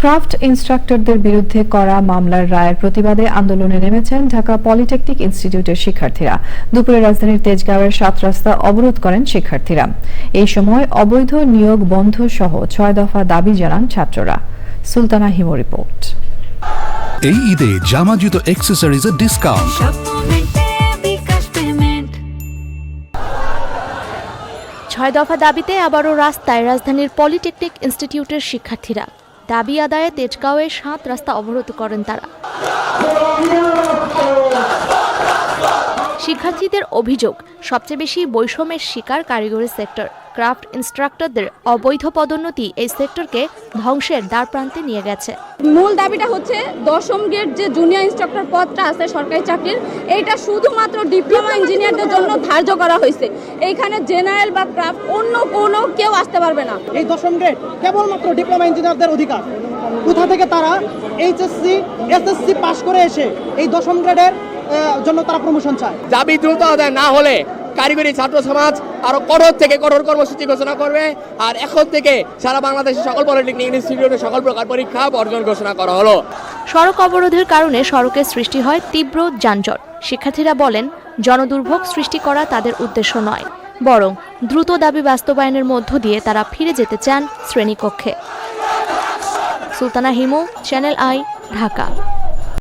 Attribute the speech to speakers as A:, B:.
A: Craft ইনস্ট্রাক্টরদের বিরুদ্ধে করা মামলার রায়ের প্রতিবাদে আন্দোলনে নেমেছেন ঢাকা পলিটেকনিক ইনস্টিটিউটের শিক্ষার্থীরা। দুপুরে রাজধানীর তেজগাঁওয়ের সাত রাস্তা অবরোধ করেন শিক্ষার্থীরা। এই সময় অবৈধ নিয়োগ বন্ধ সহ ছয় দফা দাবি জানান ছাত্ররা। সুলতানা হিমো রিপোর্ট।
B: এই ঈদে জামা জুতো অ্যাক্সেসরিজের ডিসকাউন্ট
C: ছয় দফা দাবিতে আবারও রাস্তায় রাজধানীর পলিটেকনিক ইনস্টিটিউটের শিক্ষার্থীরা। দাবি আদায়ে তেজগাঁওয়ে সাত রাস্তা অবরোধ করেন তারা। শিক্ষার্থীদের অভিযোগ সবচেয়ে বেশি বৈষম্যের শিকার কারিগরি সেক্টর। ক্রাফট ইনস্ট্রাক্টরদের অবৈধ পদোন্নতি এই সেক্টরকে ধ্বংসের দ্বার প্রান্তে নিয়ে গেছে।
D: মূল দাবিটা হচ্ছে দশম গ্রেড যে জুনিয়র ইনস্ট্রাক্টর পদটা আছে সরকারি চাকরির এটা শুধুমাত্র ডিপ্লোমা ইঞ্জিনিয়ারদের জন্য ধার্য করা হয়েছে। এইখানে জেনারেল বা ক্রাফট অন্য কোনো কেউ আসতে পারবে না।
E: এই দশম গ্রেড কেবলমাত্র ডিপ্লোমা ইঞ্জিনিয়ারদের অধিকার। কোথা থেকে তারা এইচএসসি এসএসসি পাশ করে এসে এই দশম গ্রেডের জন্য তারা প্রমোশন চায়।
F: দাবি দ্রুত আদায় না হলে কারিগরি ছাত্র সমাজ আরও কঠোর থেকে কঠোর কর্মসূচি ঘোষণা করবে। আর এখন থেকে সারা বাংলাদেশের সকল পলিটেকনিক ইনস্টিটিউটের সকল প্রকার পরীক্ষা বর্জন ঘোষণা করা হলো।
C: সড়ক অবরোধের কারণে সড়কের সৃষ্টি হয় তীব্র যানজট। শিক্ষার্থীরা বলেন জনদুর্ভোগ সৃষ্টি করা তাদের উদ্দেশ্য নয় বরং দ্রুত দাবি বাস্তবায়নের মধ্য দিয়ে তারা ফিরে যেতে চান শ্রেণীকক্ষে। Sultana Himu channel I Dhaka.